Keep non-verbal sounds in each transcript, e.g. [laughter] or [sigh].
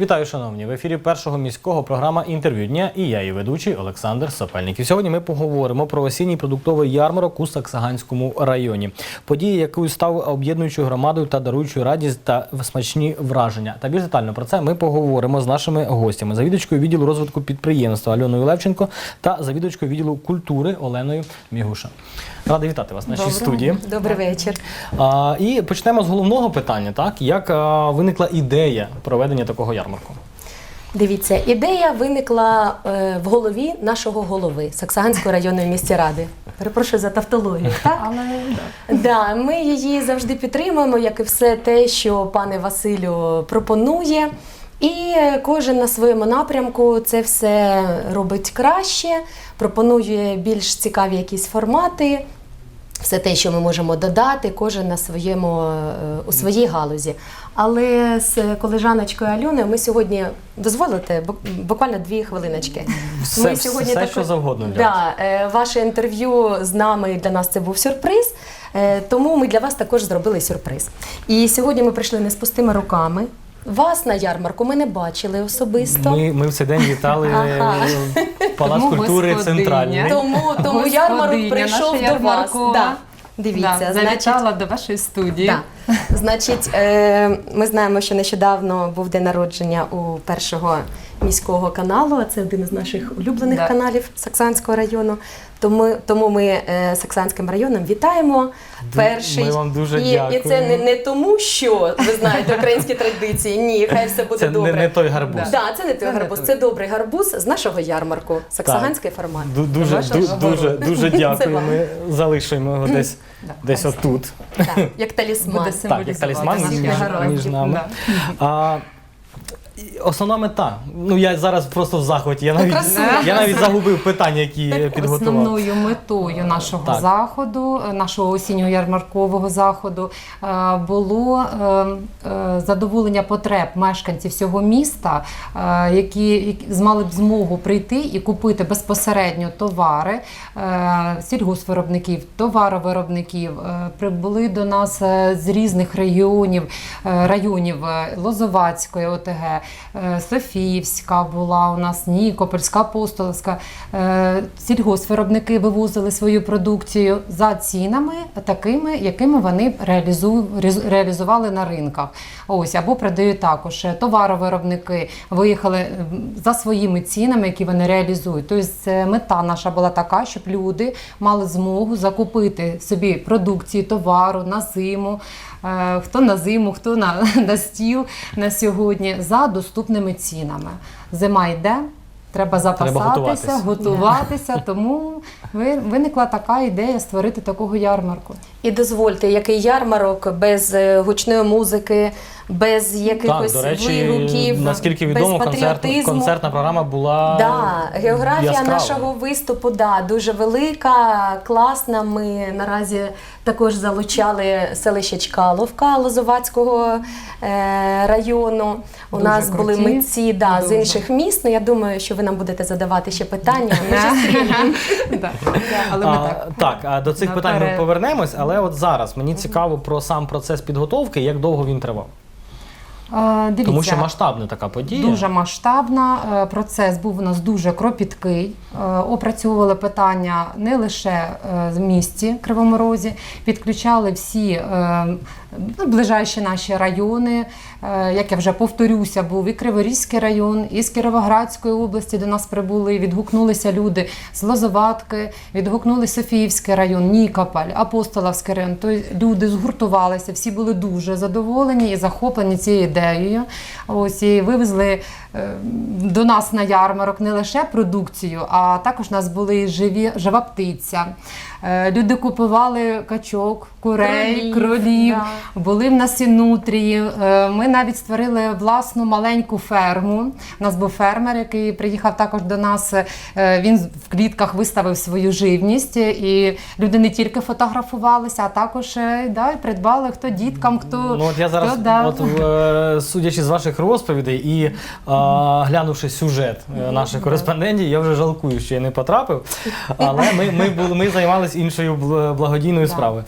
Вітаю, шановні! В ефірі першого міського програма інтерв'ю дня і я, її ведучий Олександр Сапельник. І сьогодні ми поговоримо про осінній продуктовий ярмарок у Саксаганському районі. Події, якою став об'єднуючою громадою та даруючою радість та смачні враження. Та більш детально про це ми поговоримо з нашими гостями: завідувачкою відділу розвитку підприємства Альоною Левченко та завідувачкою відділу культури Оленою Мігуша. Радий вітати вас в нашій студії. Добрий вечір. А, і почнемо з головного питання: так як а, виникла ідея проведення такого ярмарку? Дивіться, ідея виникла е, в голові нашого голови Саксаганської районної місті ради. Перепрошую за тавтологію. [laughs] Так? Але Да, ми її завжди підтримуємо, як і все те, що пане Василю пропонує. І е, кожен на своєму напрямку це все робить краще, пропонує більш цікаві якісь формати. Все те, що ми можемо додати, кожен на своєму е, у своїй галузі. Але з колежаночкою Альоною ми сьогодні дозволите буквально дві хвилиночки. Все- все, що завгодно для да, е, ваше інтерв'ю з нами для нас це був сюрприз. е, Тому ми для вас також зробили сюрприз. І сьогодні ми прийшли не з пустими руками. Вас на ярмарку ми не бачили особисто. Ми, ми в цей день вітали Ага. Палац Тому культури господиня. центральний. Тому, тому ярмарок прийшов до вас. Да. Дивіться, да, значить, до вашої студії. Да. Значить, е, ми знаємо, що нещодавно був день народження у першого міського каналу, а це один із наших улюблених Да. каналів Саксанського району. Тому, тому ми е, Саксанським районом вітаємо. Перший. ми вам дуже і, і це не, не тому, що ви знаєте українські традиції. Ні, хай все буде Це добре. не, не той гарбуз. Да, це не той Це не гарбуз, той. це добрий гарбуз з нашого ярмарку. Саксаганський формат. Ду- Дуже, дуже, дуже Це дякую. Ми залишимо його десь, Да, десь отут. Так, як талісман. Буде Так, як талісман між, між нами. Да. А, і основна мета. Ну я зараз просто в захваті. Я навіть, красиво. я навіть загубив питання, які я підготував. Основною метою нашого Так. заходу, нашого осіннього ярмаркового заходу, е, було е, е, задоволення потреб мешканців всього міста, е, які, які змали б змогу прийти і купити безпосередньо товари е, сільгоспвиробників, товаровиробників. Е, Прибули до нас е, з різних регіонів, е, районів е, Лозовацької ОТГ, Софіївська була у нас, Нікопольська, Апостолська. Е, Сільгоспвиробники вивозили свою продукцію за цінами такими, якими вони реалізу- реалізували на ринках. Ось або продають також Е, товаровиробники виїхали за своїми цінами, які вони реалізують. Тобто мета наша була така, щоб люди мали змогу закупити собі продукцію, товару на зиму. Е, Хто на зиму, хто на, [laughs] на стіл на сьогодні за доступними цінами. Зима йде, треба запасатися, готуватися. готуватися. [laughs] Тому ви- виникла така ідея створити такого ярмарку. І дозвольте, який ярмарок без е, гучної музики, без Так, якихось до речі, вигуків, наскільки відомо, без концерт, концертна програма була Да, географія яскрава. нашого виступу да, дуже велика, класна. Ми наразі також залучали селище Чкаловка Лозовацького е, району. У Дуже нас були митці да, з інших міст. Ну, я думаю, що ви нам будете задавати ще питання. [laughs] Але ми так. так, до цих питань ми повернемось, але от зараз мені цікаво про сам процес підготовки, як довго він тривав. Е, Дивіться, Тому що масштабна така подія. Дуже масштабна. Е, Процес був у нас дуже кропіткий. Е, Опрацьовували питання не лише в місті Кривому Розі, підключали всі ну, ближайші наші райони. Е, Як я вже повторюся, був і Криворізький район, і з Кіровоградської області до нас прибули. Відгукнулися люди з Лозоватки, відгукнули Софіївський район, Нікополь, Апостоловський район. Тобто люди згуртувалися, всі були дуже задоволені і захоплені цією ідеєю. Ось і вивезли до нас на ярмарок не лише продукцію, а також у нас були живі, жива птиця. Е, Люди купували качок, курей, Кролів, кролів, да. були в нас і нутрії. Е, Ми навіть створили власну маленьку ферму. У нас був фермер, який приїхав також до нас. Е, Він в клітках виставив свою живність, і люди не тільки фотографувалися, а також е, да, і придбали хто діткам, хто Ну от я зараз, хто, да. от е, судячи з ваших розповідей і глянувши сюжет е, наших кореспондентів, я вже жалкую, що я не потрапив. [laughs] Але ми, ми, були, ми займалися іншою бл- благодійною Да. справою.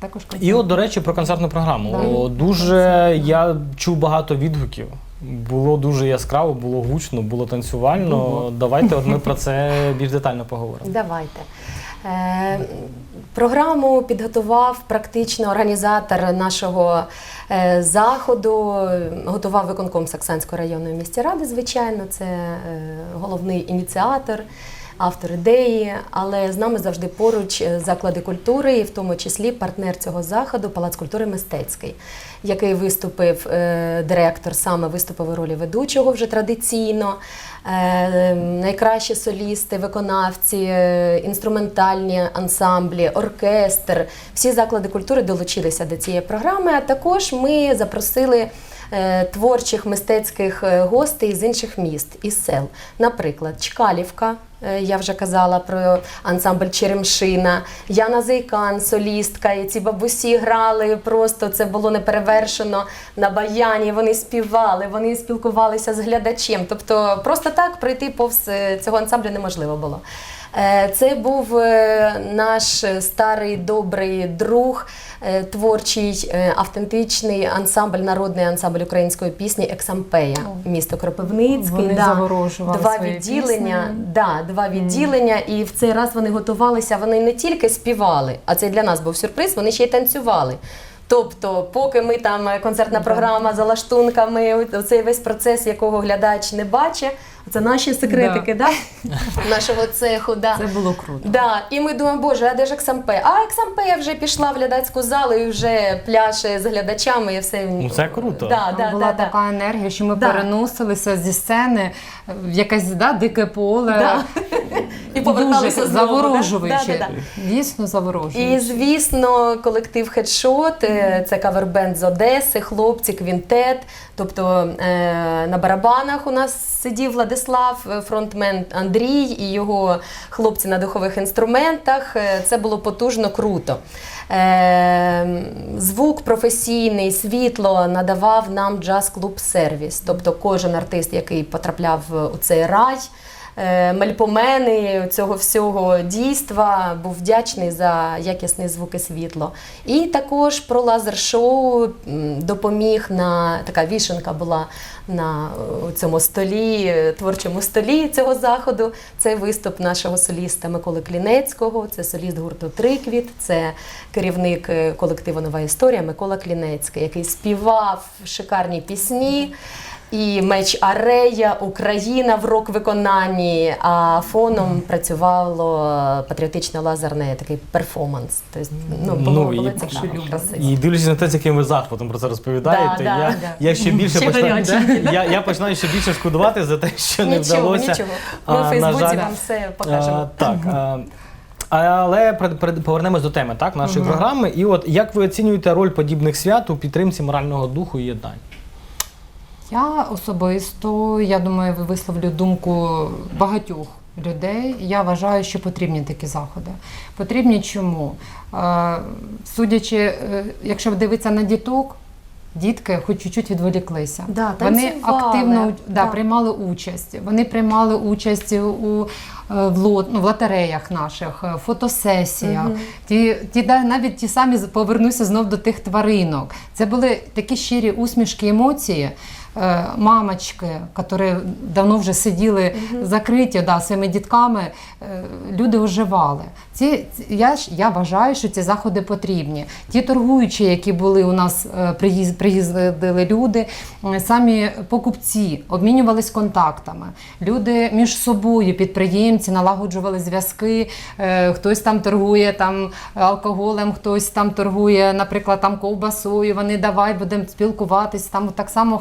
Також І от, до речі, про концертну програму. Да. О, Дуже я чув багато відгуків Було дуже яскраво, було гучно, було танцювально. Давайте от ми про [laughs] це більш детально поговоримо. Давайте. Е, програму підготував практично організатор нашого е, заходу, готував виконком Саксанської районної місті ради, звичайно, це е, головний ініціатор. Автор ідеї, але з нами завжди поруч е, заклади культури, і в тому числі партнер цього заходу Палац культури мистецький, який виступив е, директор, саме виступив у ролі ведучого вже традиційно. Е, найкращі солісти, виконавці, інструментальні ансамблі, оркестр. Всі заклади культури долучилися до цієї програми. А також ми запросили творчих мистецьких гостей з інших міст із сел. Наприклад, Чкалівка. Е, Я вже казала про ансамбль Черемшина, Яна Зайкан, солістка, і ці бабусі грали просто це було неперевершено на баяні. Вони співали, вони спілкувалися з глядачем. Тобто, просто так пройти повз е, цього ансамблю неможливо було. Е, Це був е, наш старий добрий друг, е, творчий автентичний ансамбль, народний ансамбль української пісніЕксампея, місто Кропивницький. Вони заворожували Два своєю відділення, піснею. да, два відділення, і в цей раз вони готувалися. Вони не тільки співали, а це для нас був сюрприз. Вони ще й танцювали. Тобто, поки ми там концертна програма за лаштунками, оцей весь процес, якого глядач не бачить, це наші секретики, да. [laughs] нашого цеху. Да. Це було круто. Да, і ми думаємо, боже, а де ж Ексампе? А Ексампе вже пішла в глядацьку залу і вже пляше з глядачами і все. Ну, це круто. Да, да, була да, да. така енергія, що ми Да. переносилися зі сцени в якесь да, дике поле. Да. [laughs] Поверталися Дуже знову, заворожуюче. да? Да, да, да. Дійсно заворожуюче. І звісно, колектив Хедшот, це кавербенд з Одеси, хлопці, квінтет. Тобто е, на барабанах у нас сидів Владислав, е, фронтмен Андрій і його хлопці на духових інструментах. Е, Це було потужно круто. Звук професійний, світло надавав нам джаз-клуб сервіс. Тобто кожен артист, який потрапляв у цей рай. Е, мельпомени цього всього дійства був вдячний за якісний звук і світло. І також про лазер-шоу допоміг на така вішенка була на е, цьому столі, е, творчому столі цього заходу. Це виступ нашого соліста Миколи Клінецького, це соліст гурту Триквіт, це керівник колективу Нова історія Микола Клінецький, який співав шикарні пісні. І меч Арея, Україна в рок-виконанні, а фоном працювало патріотично лазерний такий перформанс. Тобто, ну, було, Ну, і- було цікаво, красиво. І дивлячись на те, з яким ви захватом про це розповідаєте, Да, да, я, да. я ще більше починаю, я, я починаю ще більше шкодувати за те, що не Нічого, вдалося. нічого. Ми А, у Фейсбуці жаль, вам все покажемо. А, так. А, але повернемось до теми так, нашої програми. І от як ви оцінюєте роль подібних свят у підтримці морального духу і єднання? Я особисто, я думаю, висловлю думку багатьох людей. Я вважаю, що потрібні такі заходи. Потрібні чому? Е, Судячи, е, якщо дивитися на діток, дітки хоч чуть-чуть відволіклися. Да, Вони активно да, да. приймали участь. Вони приймали участь у е, в, лот, ну, в лотереях наших, фотосесіях. Ті, ті, да, навіть ті самі повернуся знов до тих тваринок. Це були такі щирі усмішки, емоції. Е, Мамочки, які давно вже сиділи закриті да, своїми дітками, е, люди оживали. Ці, я, ж- я вважаю, що ці заходи потрібні. Ті торгуючі, які були у нас, е, приїз- приїздили люди, самі покупці обмінювались контактами. Люди між собою, підприємці, налагоджували зв'язки. Хтось там торгує там алкоголем, хтось там торгує, наприклад, там ковбасою. Вони давай будемо спілкуватись. Там так само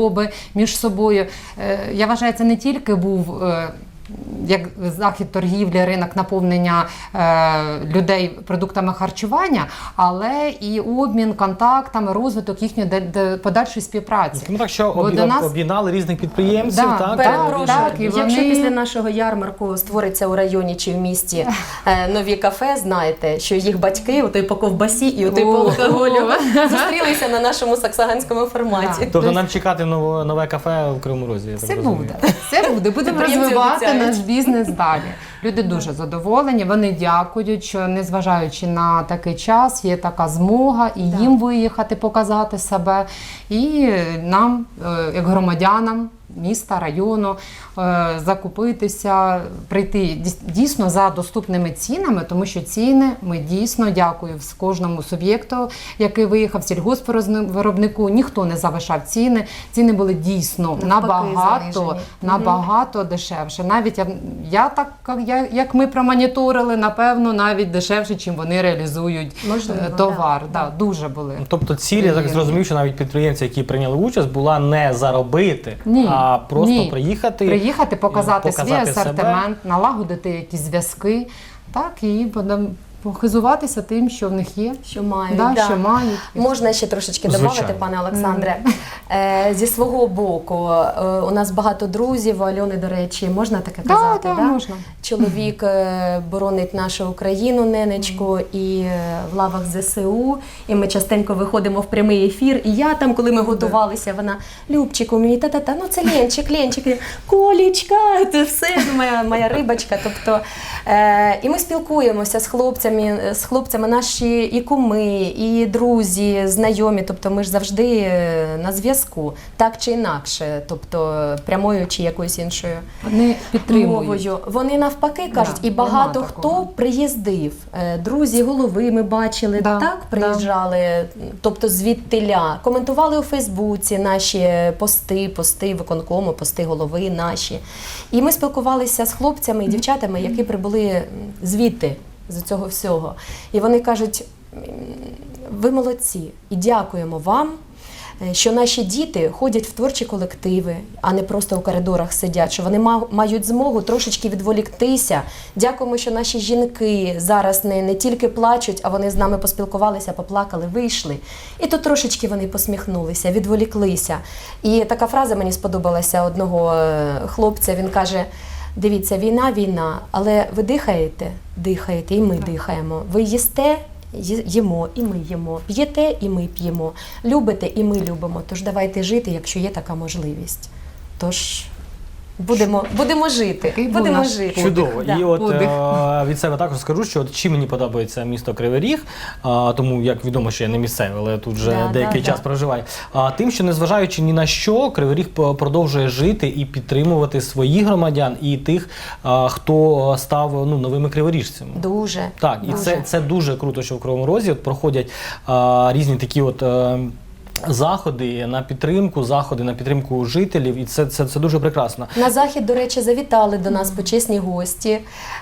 хлібороби між собою. Е, Я вважаю, це не тільки був. Як захід торгівлі, ринок наповнення е, людей продуктами харчування, але і обмін контактами, розвиток їхньої де- де- подальшої співпраці. Тому так, що Бо об'є- до нас- об'єднали різних підприємців, Да, так? Перепрошую, так, і якщо вони- після нашого ярмарку створиться у районі чи в місті е, нові кафе, знаєте, що їх батьки, отой по ковбасі і отой по алкоголю, [laughs] зустрілися на нашому саксаганському форматі. Тобто нам чекати нове, нове кафе в Кривому Розі. Це буде. Це буде. Будемо розвивати. Наш бізнес далі. Люди дуже задоволені. Вони дякують, що незважаючи на такий час, є така змога і їм виїхати, показати себе, і нам, е, як громадянам. Міста, району е, закупитися, прийти дійс- дійсно за доступними цінами, тому що ціни ми дійсно дякую з кожному суб'єкту, який виїхав сільгоспвиробнику. Ніхто не завишав ціни. Ціни були дійсно набагато, набагато дешевше. Навіть я, я так я, як ми промоніторили, напевно, навіть дешевше, чим вони реалізують Можливо, е, товар. да. Да, дуже були. Тобто ціль, я так зрозумів, що навіть підприємці, які прийняли участь, була не заробити, Ні, а просто ні. приїхати. Приїхати, показати, свій асортимент, себе. налагодити якісь зв'язки, так і потім похизуватися тим, що в них є, Що мають, да, да. що мають. Можна ще трошечки Звичайно. додати, пане Олександре. Е, зі свого боку, е, у нас багато друзів, Альони, до речі, можна таке Да, казати? да, можна. Чоловік е, боронить нашу Україну, ненечку, і е, в лавах ЗСУ. І ми частенько виходимо в прямий ефір. І я там, коли ми готувалися, вона Любчику, мені та-та-та, ну це Ленчик, Ленчик, Колічка, це все моя, моя рибочка. Тобто, е, і ми спілкуємося з хлопцями, з хлопцями, наші і куми, і друзі, знайомі. Тобто ми ж завжди е, на зв'язку, так чи інакше, тобто прямою чи якоюсь іншою Вони підтримують. мовою. Вони навпаки кажуть, Да, і багато хто такого. приїздив. Е, Друзі, голови ми бачили, Да, так приїжджали, тобто звідтиля. Коментували у Фейсбуці наші пости, пости виконкому, пости голови наші. І ми спілкувалися з хлопцями і дівчатами, які прибули звідти, з цього всього. І вони кажуть: ви молодці, і дякуємо вам. е, Що наші діти ходять в творчі колективи, а не просто у коридорах сидять, що вони ма- мають змогу трошечки відволіктися. Дякуємо, що наші жінки зараз не, не тільки плачуть, а вони з нами поспілкувалися, поплакали, вийшли. І тут трошечки вони посміхнулися, відволіклися. І така фраза мені сподобалася одного е, хлопця. Він каже: Дивіться, війна, війна, але ви дихаєте, дихаєте, і ми дихаємо. Ви їсте, їмо, і ми їмо. П'єте, і ми п'ємо. Любите, і ми любимо. Тож давайте жити, якщо є така можливість. Тож будемо, будемо жити. Був будемо наш жити. Чудово. Да. І от Подих. е, від себе також скажу, що от чим мені подобається місто Кривий Ріг, а, тому як відомо, що я не місцевий, але тут вже Да, деякий да, час да. проживаю. А тим, що незважаючи ні на що, Кривий Ріг по- продовжує жити і підтримувати своїх громадян і тих, а, хто став ну, новими криворіжцями. Дуже. Так, і Дуже. це, це дуже круто, що в Кривому Розі от проходять а, різні такі от. е, Заходи на підтримку, заходи на підтримку жителів, і це, це, це дуже прекрасно. На захід, до речі, завітали до нас почесні гості.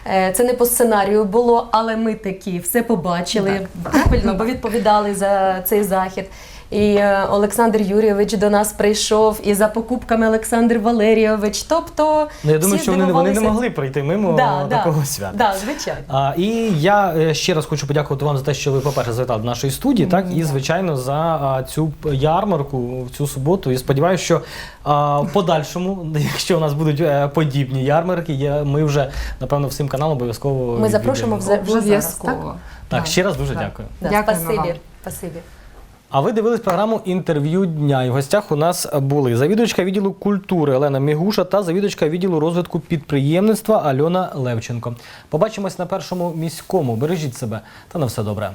Е, Це не по сценарію було, але ми такі все побачили. Правильно, бо відповідали за цей захід. І е, Олександр Юрійович до нас прийшов, і за покупками Олександр Валерійович. Тобто, Ну, я думаю, всі що вони, вони не могли пройти мимо Да, да. свята. Да, звичайно. А, і я е, ще раз хочу подякувати вам за те, що ви, по-перше, завітали до нашої студії, так і звичайно за цю ярмарку в цю суботу. І сподіваюся, що а, в подальшому, якщо у нас будуть е, подібні ярмарки, я, ми вже напевно всім каналом обов'язково Ми запрошуємо відвідаємо. вже, вже зараз. Так? Обов'язково. Так, ще раз дуже Так. дякую. Да, Дякуємо спасибі. вам. спасибі. А ви дивились програму інтерв'ю дня. І в гостях у нас були завідувачка відділу культури Олена Мігуша та завідувачка відділу розвитку підприємництва Альона Левченко. Побачимось на першому міському. Бережіть себе та на все добре.